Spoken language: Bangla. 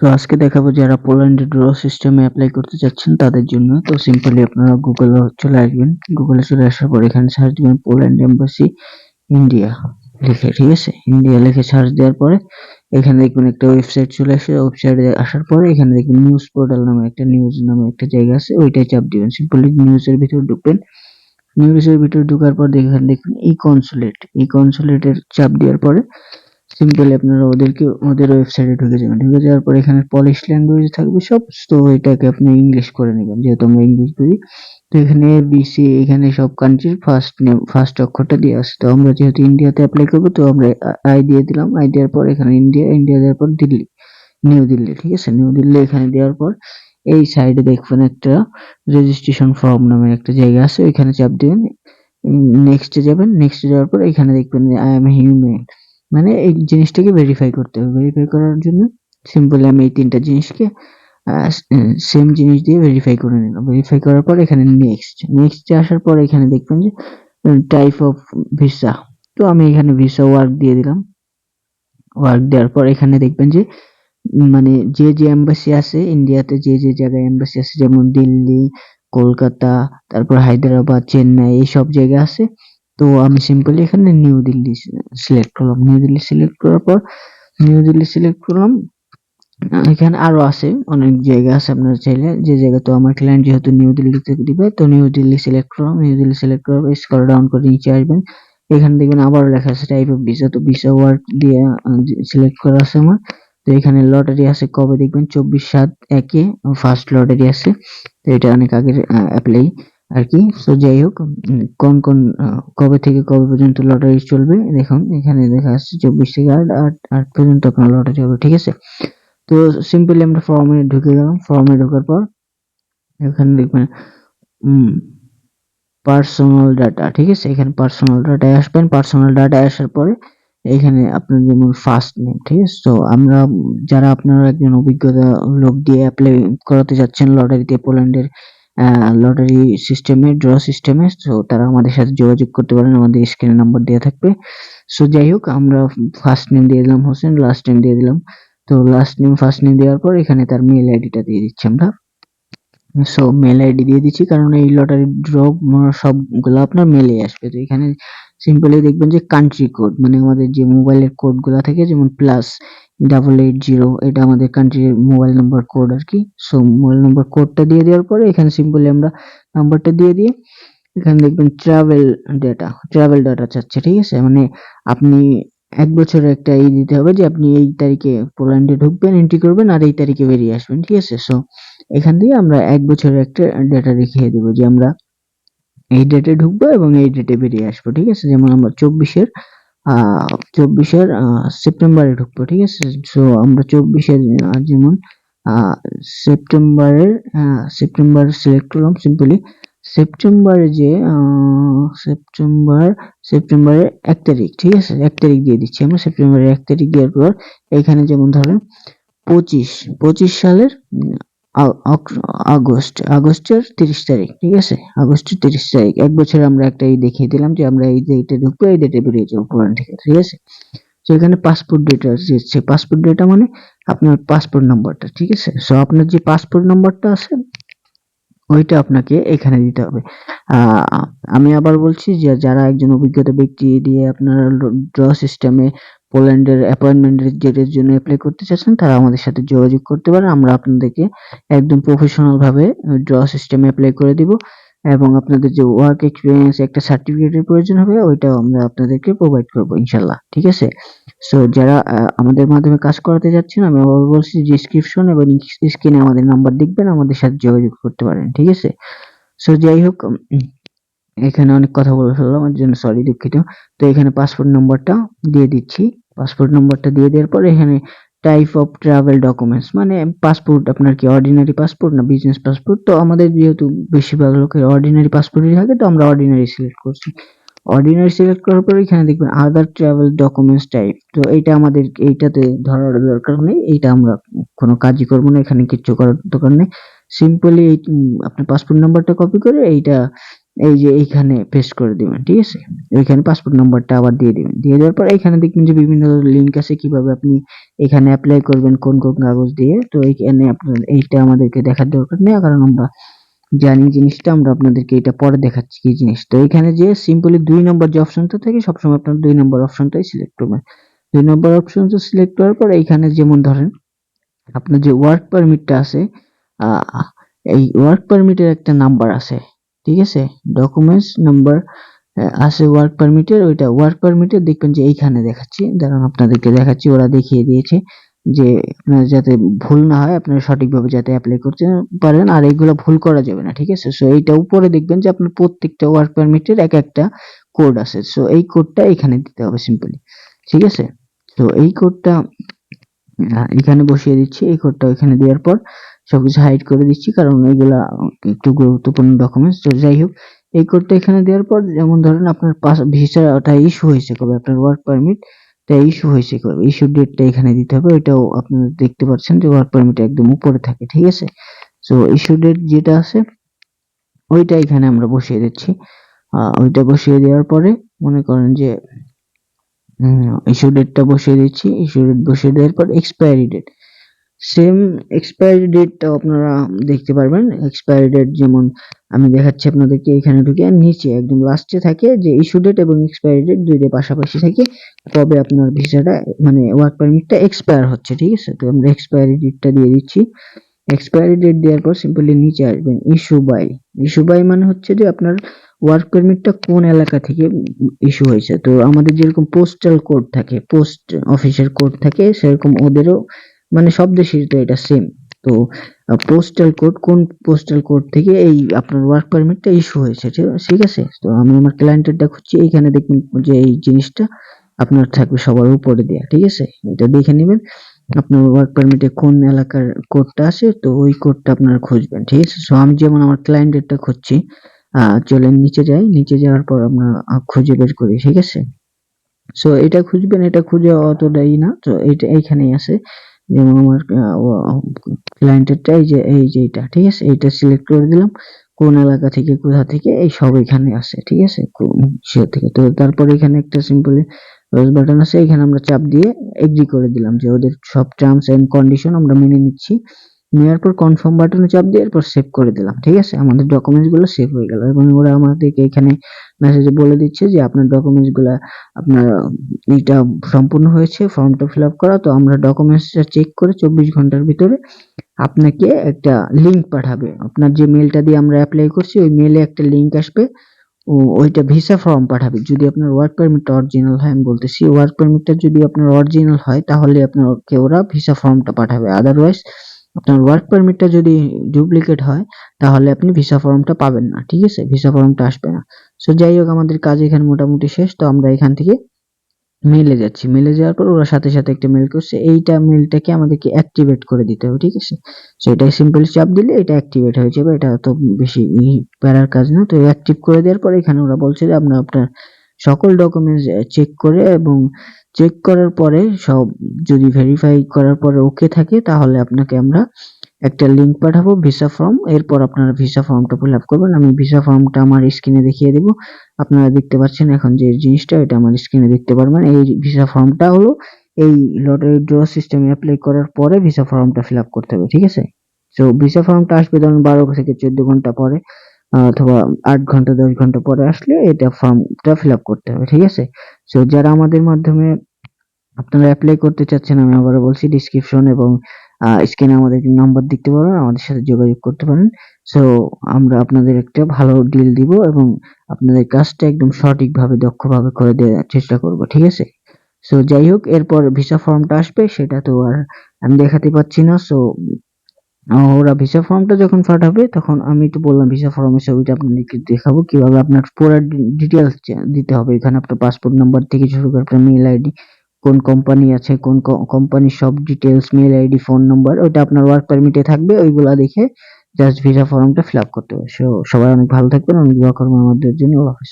সো আজকে দেখাবো যারা পোল্যান্ড ড্র সিস্টেমে অ্যাপ্লাই করতে চাচ্ছেন তাদের জন্য। তো সিম্পলি আপনারা গুগলে চলে আসবেন। গুগলে চলে আসার পর এখানে সার্চ দিবেন পোল্যান্ড এম্বাসি ইন্ডিয়া লিখে, ঠিক আছে? ইন্ডিয়া লিখে সার্চ দেওয়ার পরে এখানে দেখবেন একটা ওয়েবসাইট চলে আসে। ওয়েবসাইটে আসার পরে এখানে দেখবেন নিউজ পোর্টাল নামে একটা নিউজ নামে একটা জায়গা আছে। ওইটাই চাপ দিবেন। সিম্পলি নিউজের ভিতরে ঢুকবেন। নিউজের ভিতরে ঢোকার পর দেখেন দেখবেন ই কনসুলেট ই কনসুলেটের চাপ দেওয়ার পরে সিম্পলি আপনারা ওদেরকে, ওদের ওয়েবসাইটে ঢুকে যাবেন। ঢুকে যাওয়ার পর এখানে পলিশ ল্যাঙ্গুয়েজ থাকবে, সব তো এটাকে আপনি ইংলিশ করে নেবেন, যেহেতু আমরা ইংলিশ বুঝি। তো এখানে বিসি এখানে সব কান্ট্রির ফার্স্ট নেম ফার্স্ট অক্ষরটা দিয়ে আসে। তো আমরা যেহেতু ইন্ডিয়াতে অ্যাপ্লাই করব, তো আমরা আই দিয়ে দিলাম। আই দেওয়ার পর এখানে ইন্ডিয়া ইন্ডিয়া দেওয়ার পর দিল্লি নিউ দিল্লি ঠিক আছে? নিউ দিল্লি এখানে দেওয়ার পর এই সাইডে দেখবেন একটা রেজিস্ট্রেশন ফর্ম নামে একটা জায়গা আছে, ওইখানে চাপ দিবেন। নেক্সটে যাবেন নেক্সটে যাওয়ার পর এখানে দেখবেন আই এম হিউম্যান মানে এই জিনিসটাকে ভেরিফাই করতে হবে। ভেরিফাই করার জন্য সিম্পলি আমি এই তিনটা জিনিসকে সেম জিনিস দিয়ে ভেরিফাই করে নিলাম। ভেরিফাই করার পর এখানে নেক্সট নেক্সটে আসার পর এখানে দেখবেন যে টাইপ অফ ভিসা তো আমি এখানে ভিসা ওয়ার্ক দিয়ে দিলাম। ওয়ার্ক দেওয়ার পর এখানে দেখবেন যে মানে যে যে এম্বাসি আছে ইন্ডিয়াতে যে যে জায়গায় এম্বাসি আছে, যেমন দিল্লি, কলকাতা, তারপর হায়দ্রাবাদ, চেন্নাই এই সব জায়গা আছে তো আমি সিম্পলি এখানে নিউ দিল্লি সিলেক্ট করলাম। নিউ দিল্লি সিলেক্ট করার পর নিউ দিল্লি সিলেক্ট করলাম। এখানে আরও আছে, অনেক জায়গা আছে আপনার চাইলে। যে জায়গা তো আমার ক্লায়েন্ট যেহেতু নিউ দিল্লি থেকে দিবে, তো নিউ দিল্লি সিলেক্ট করলাম। নিউ দিল্লি সিলেক্ট করার পর স্ক্রল ডাউন করে নিচে আসবেন। এখানে দেখবেন আবার লেখা আছে টাইপ অফ ভিসা তো ভিসা ওয়ার্ক দিয়ে সিলেক্ট করা আছে আমার। তো এখানে লটারি আছে, কবে দেখবেন? চব্বিশ সাত একে ফার্স্ট লটারি আছে। তো এটা অনেক আগের অ্যাপ্লাই আর কি? তো যাই হোক কোন কোন কবে থেকে কবে পর্যন্ত লটারি চলবে দেখুন, এখানে দেখা যাচ্ছে চব্বিশ থেকে আট আট আট পর্যন্ত আপনার লটারি হবে ঠিক আছে? তো সিম্পলি আমরা ফর্মে ঢুকে গেলাম ফর্মে ঢোকার পর এখানে দেখবেন পার্সোনাল ডাটা ঠিক আছে? এখানে পার্সোনাল ডাটায় আসবেন পার্সোনাল ডাটায় আসার পরে এখানে আপনার যেমন ফার্স্ট নেম ঠিক আছে? তো আমরা যারা আপনারা একজন অভিজ্ঞতা লোক দিয়ে অ্যাপ্লাই করাতে যাচ্ছেন লটারিতে পোল্যান্ডের লটারি সিস্টেমে ড্র সিস্টেমে সো তারা আমাদের সাথে যোগাযোগ করতে পারেন, আমাদের স্ক্রিনে নাম্বার দেওয়া থাকবে। সো যাই হোক, আমরা ফার্স্ট নেম দিয়ে দিলাম হোসেন লাস্ট নেম দিয়ে দিলাম। তো লাস্ট নেম ফার্স্ট নেম দেওয়ার পর এখানে তার মেল আইডিটা দিয়ে দিচ্ছি আমরা। সো মেল আইডি দিয়ে দিচ্ছি, কারণ এই লটারি ড্র সবগুলো আপনার মেলে আসবে। তো এখানে সিম্পলি দেখবেন যে কান্ট্রি কোড মানে আমাদের যে মোবাইলের কোডগুলো থাকে, যেমন প্লাস ডাবল এইট জিরো এটা আমাদের কান্ট্রির মোবাইল নাম্বার কোড আর কি। সো মোবাইল নাম্বার কোডটা দিয়ে দেওয়ার পরে এখানে সিম্পলি আমরা নাম্বারটা দিয়ে দিয়ে এখানে দেখবেন ট্রাভেল ডেটা ট্রাভেল ডাটা চাচ্ছে, ঠিক আছে? মানে আপনি এক বছরের একটা এই দিতে হবে যে আপনি এই তারিখে পোল্যান্ডে ঢুকবেন এন্ট্রি করবেন আর এই তারিখে বেরিয়ে আসবেন, ঠিক আছে? সো এখান দিয়ে আমরা এক বছরের একটা ডেটা দেখিয়ে দেবো যে আমরা এই ডেটে ঢুকবো এবং এই ডেটে বেরিয়ে আসব, ঠিক আছে? যেমন আমরা চব্বিশের চব্বিশের সেপ্টেম্বরে ঢুকবো, ঠিক আছে? সো আমরা চব্বিশের যেমন সেপ্টেম্বরের সেপ্টেম্বর সিলেক্ট করলাম সিম্পলি সেপ্টেম্বরে যে সেপ্টেম্বর, সেপ্টেম্বরের এক তারিখ, ঠিক আছে? এক তারিখ দিয়ে দিচ্ছি আমরা, সেপ্টেম্বরের এক তারিখ দেওয়ার পর, এখানে যেমন ধরেন পঁচিশ পঁচিশ সালের আগস্ট, আগস্টের তিরিশ তারিখ, ঠিক আছে? আগস্টের তিরিশ তারিখ। এক বছর আমরা একটা এই দেখিয়ে দিলাম যে আমরা এই ডেটে ঢুকবো, এই ডেটে বেরিয়ে যাব থেকে, ঠিক আছে? তো এখানে পাসপোর্ট ডেটা দিচ্ছে। পাসপোর্ট ডেটা মানে আপনার পাসপোর্ট নাম্বারটা ঠিক আছে? সো আপনার যে পাসপোর্ট নাম্বারটা আছে, ওইটা আপনাকে এখানে দিতে হবে। আমি আবার বলছি যে যারা একজন অভিজ্ঞতা ব্যক্তি দিয়ে আপনারা ড্র সিস্টেমে পোল্যান্ডের অ্যাপয়েন্টমেন্টের ডেটের জন্য অ্যাপ্লাই করতে চাচ্ছেন, তারা আমাদের সাথে যোগাযোগ করতে পারে আমরা আপনাদেরকে একদম প্রফেশনাল ভাবে ড্র সিস্টেমে অ্যাপ্লাই করে দিব এবং আপনাদের যে ওয়ার্ক এক্সপিরিয়েন্স একটা সার্টিফিকেটের প্রয়োজন হবে, ওইটাও আমরা আপনাদেরকে প্রোভাইড করব, ইনশাল্লাহ। ঠিক আছে? সো যারা আমাদের মাধ্যমে কাজ করাতে যাচ্ছেন, আমি আবার বলছি ডিসক্রিপশন এবং স্ক্রিনে আমাদের নাম্বার দেখবেন, আমাদের সাথে যোগাযোগ করতে পারেন। ঠিক আছে? সো যাই হোক এখানে অনেক কথা বলে ফেললাম, এর জন্য সরি দুঃখিত। তো এখানে পাসপোর্ট নাম্বারটা দিয়ে দিচ্ছি। পাসপোর্ট নাম্বারটা দিয়ে দেওয়ার পর এখানে টাইপ অফ ট্রাভেল ডকুমেন্টস মানে পাসপোর্ট আপনার কি অর্ডিনারি পাসপোর্ট না বিজনেস পাসপোর্ট তো আমাদের যেহেতু বেশিরভাগ লোকের অর্ডিনারি পাসপোর্টই থাকে, তো আমরা অর্ডিনারি সিলেক্ট করছি। অর্ডিনারি সিলেক্ট করার পর এখানে দেখবেন আদার ট্রাভেল ডকুমেন্টস টাইপ তো এইটা আমাদের, এইটাতে ধরার দরকার নেই, এইটা আমরা কোনো কাজই করব না, এখানে কিচ্ছু করার দরকার নেই। সিম্পলি এই আপনার পাসপোর্ট নাম্বারটা কপি করে এইটা এই যে এইখানে পেস্ট করে দিবেন, ঠিক আছে? এইখানে পাসপোর্ট নাম্বারটা আবার দিয়ে দিবেন। দিয়ে দেওয়ার পর এখানে দেখবেন যে বিভিন্ন লিংক আছে, কীভাবে আপনি এখানে অ্যাপ্লাই করবেন, কোন কোন কাগজ দিয়ে। তো এইখানে আপনার এইটা আমাদেরকে দেখার দরকার নেই, কারণ আমরা জানি জিনিসটা, আমরা আপনাদেরকে এটা পরে দেখাচ্ছি কি জিনিস। তো এখানে যে সিম্পলি দুই নম্বর যে অপশনটা থাকে, সবসময় আপনার দুই নম্বর অপশনটাই সিলেক্ট করবেন। দুই নম্বর অপশনটা সিলেক্ট করার পর এইখানে যেমন ধরেন, আপনার যে ওয়ার্ক পারমিটটা আছে এই ওয়ার্ক পারমিটের একটা নাম্বার আছে। ঠিক আছে? ডকুমেন্টস নাম্বার আছে ওয়ার্ক পারমিটের ওইটা ওয়ার্ক পারমিটের দেখবেন যে এইখানে দেখাচ্ছি। দাঁড়ান, আপনাদেরকে দেখাচ্ছি, ওরা দেখিয়ে দিয়েছে যে আপনার যাতে ভুল না হয়, আপনারা সঠিকভাবে যাতে অ্যাপ্লাই করতে পারেন, আর এইগুলো ভুল করা যাবে না, ঠিক আছে? সো এইটা উপরে দেখবেন যে আপনার প্রত্যেকটা ওয়ার্ক পারমিটের এক একটা কোড আছে। সো এই কোডটা এখানে দিতে হবে সিম্পলি ঠিক আছে? তো এই কোডটা এখানে বসিয়ে দিচ্ছি, এই কোডটা এখানে দেওয়ার পর সবকিছু হাইড করে দিচ্ছি, কারণ এইগুলা একটু গুরুত্বপূর্ণ ডকুমেন্টস তো যাই হোক, এই কোডটা এখানে দেওয়ার পর, যেমন ধরেন আপনার পাস ভিসাটা ইস্যু হয়েছে কবে? আপনার ওয়ার্ক পারমিট টা ইস্যু হয়েছে কবে? ইস্যু ডেটটা এখানে দিতে হবে, ওইটাও আপনারা দেখতে পাচ্ছেন যে ওয়ার্ক পারমিট একদম উপরে থাকে, ঠিক আছে? সো ইস্যু ডেট যেটা আছে, ওইটা এখানে আমরা বসিয়ে দিচ্ছি। ওইটা বসিয়ে দেওয়ার পরে মনে করেন যে ইস্যু ডেটটা বসিয়ে দিচ্ছি। ইস্যু ডেট বসিয়ে দেওয়ার পর এক্সপায়ারি ডেট সেম এক্সপায়ারি ডেটটাও আপনারা দেখতে পারবেন। এক্সপায়ারি ডেট যেমন আমি দেখাচ্ছি আপনাদেরকে, এখানে ঢুকে নিচে একদম লাস্টে থাকে যে ইস্যু ডেট এবং এক্সপায়ারি ডেট দুইটা পাশাপাশি থাকে। তবে আপনার ভিসাটা মানে ওয়ার্ক পারমিটটা এক্সপায়ার হচ্ছে, ঠিক আছে? তো আমরা এক্সপায়ারি ডেটটা দিয়ে দিচ্ছি। এক্সপায়ারি ডেট দেওয়ার পর সিম্পলি নিচে আসবেন ইস্যু বাই ইস্যু বাই মানে হচ্ছে যে আপনার ওয়ার্ক পারমিটটা কোন এলাকা থেকে ইস্যু হয়েছে। তো আমাদের যেরকম পোস্টাল কোড থাকে পোস্ট অফিসের কোড থাকে, সেরকম ওদেরও মানে সব দেশের তো এটা সেম তো পোস্টাল কোড কোন পোস্টাল কোড থেকে এই আপনার ওয়ার্ক পারমিটটা ইস্যু হয়েছে, ঠিক- আছে? তো আমি আমার ক্লায়েন্টেরটা খুঁজছি এইখানে দেখুন যে এই জিনিসটা আপনার থাকবে সবার উপরে দেয়া, ঠিক আছে? এটা দেখে নেবেন, আপনার ওয়ার্ক পারমিটে কোন এলাকার কোডটা আছে, তো ওই কোডটা আপনারা খুঁজবেন, ঠিক আছে? সো আমি যেমন আমার ক্লায়েন্টেরটা খুঁজছি চলেন নিচে যাই, নিচে যাওয়ার পর আমরা খুঁজে বের করি, ঠিক আছে? সো এটা খুঁজবেন, এটা খুঁজে অতটাই না, তো এটা এইখানেই আছে। যেমন আমার ক্লায়েন্টের এই যে এই যে এটা, ঠিক আছে? এইটা সিলেক্ট করে দিলাম। কোন এলাকা থেকে, কোথা থেকে, এই সব এখানে আসে ঠিক আছে? সে থেকে। তো তারপর এখানে একটা সিম্পলি রোজ বাটন আছে। এখানে আমরা চাপ দিয়ে এগ্রি করে দিলাম যে ওদের সব টার্মস এন্ড কন্ডিশন আমরা মেনে নিচ্ছি। নেওয়ার পর কনফার্ম বাটনে চাপ দিয়ে এরপর সেভ করে দিলাম, ঠিক আছে? আমাদের ডকুমেন্টসগুলো সেভ হয়ে গেল। এবং ওরা আমাদেরকে এখানে মেসেজে বলে দিচ্ছে যে, আপনার ডকুমেন্টসগুলা, আপনার এইটা সম্পূর্ণ হয়েছে ফর্মটা ফিল আপ করা। তো আমরা ডকুমেন্টসটা চেক করে চব্বিশ ঘণ্টার ভিতরে আপনাকে একটা লিংক পাঠাবে। আপনার যে মেলটা দিয়ে আমরা অ্যাপ্লাই করছি, ওই মেলে একটা লিংক আসবে। ওইটা ভিসা ফর্ম পাঠাবে। যদি আপনার ওয়ার্ক পারমিটটা অরিজিনাল হয়, আমি বলতেছি ওয়ার্ক পারমিটটা যদি আপনার অরিজিনাল হয়, তাহলে আপনাকে ওরা ভিসা ফর্মটা পাঠাবে। আদারওয়াইজ আপনার ওয়ার্ক পারমিটটা যদি ডুপ্লিকেট হয়, তাহলে আপনি ভিসা ফর্মটা পাবেন না, ঠিক আছে? ভিসা ফর্মটা আসবে না। সো যাই হোক, আমাদের কাজ এখানে মোটামুটি শেষ। তো আমরা এখান থেকে মেলে যাচ্ছি। মেলে যাওয়ার পর ওরা সাথে সাথে একটা মেল করছে। এইটা মেলটাকে আমাদেরকে অ্যাক্টিভেট করে দিতে হবে, ঠিক আছে? সো এটা সিম্পলি চাপ দিলে এটা অ্যাক্টিভেট হয়ে যাবে। এটা তো বেশি প্যারার কাজ না। তো অ্যাক্টিভ করে দেওয়ার পর এখানে ওরা বলছে যে, আপনার আপনার সকল ডকুমেন্টস চেক করে এবং চেক করার পরে সব যদি ভেরিফাই করার পরে ওকে থাকে, তাহলে আপনাকে আমরা একটা লিংক পাঠাবো ভিসা ফর্ম এরপর আপনারা ভিসা ফর্মটা ফিল আপ করবেন। আমি ভিসা ফর্মটা আমার স্ক্রিনে দেখিয়ে দেবো। আপনারা দেখতে পাচ্ছেন এখন যে জিনিসটা, এটা আমার স্ক্রিনে দেখতে পারবেন। এই ভিসা ফর্মটা হলো এই লটারি ড্র সিস্টেমে অ্যাপ্লাই করার পরে ভিসা ফর্মটা ফিল আপ করতে হবে, ঠিক আছে? তো ভিসা ফর্মটা আসবে ধরুন বারো থেকে চোদ্দ ঘণ্টা পরে। অথবা আট ঘণ্টা, দশ ঘণ্টা পরে আসলে এটা ফর্মটা ফিল আপ করতে হবে, ঠিক আছে? তো যারা আমাদের মাধ্যমে আপনারা অ্যাপ্লাই করতে চাচ্ছেন, আমি আবারও বলছি ডিসক্রিপশন এবং স্ক্রিনে আমাদের নাম্বার দেখতে পারেন, আমাদের সাথে যোগাযোগ করতে পারেন। সো আমরা আপনাদের একটা ভালো ডিল দিব এবং আপনাদের কাজটা একদম সঠিকভাবে, দক্ষভাবে করে দেওয়ার চেষ্টা করব, ঠিক আছে? সো যাই হোক, এরপর ভিসা ফর্মটা আসবে, সেটা তো আর আমি দেখাতে পাচ্ছি না। সো ওরা ভিসা ফর্মটা যখন পাঠাবে তখন আমি তো বললাম ভিসা ফর্মের ছবিটা আপনাদেরকে দেখাবো কীভাবে আপনার পুরো ডিটেলস দিতে হবে। এখানে আপনার পাসপোর্ট নাম্বার থেকে শুরু করে আপনার মেল আইডি কোন কোম্পানি আছে, কোন কোম্পানির সব details mail ID phone number ওইটা আপনার ওয়ার্ক পারমিটে থাকবে, ওইগুলা দেখে জাস্ট ভিসা ফর্মটা ফিল আপ করতে হবে। সো সবাই অনেক ভালো থাকবেন, অনেক দোয়া করবেন আমাদের জন্য। হাফেজ।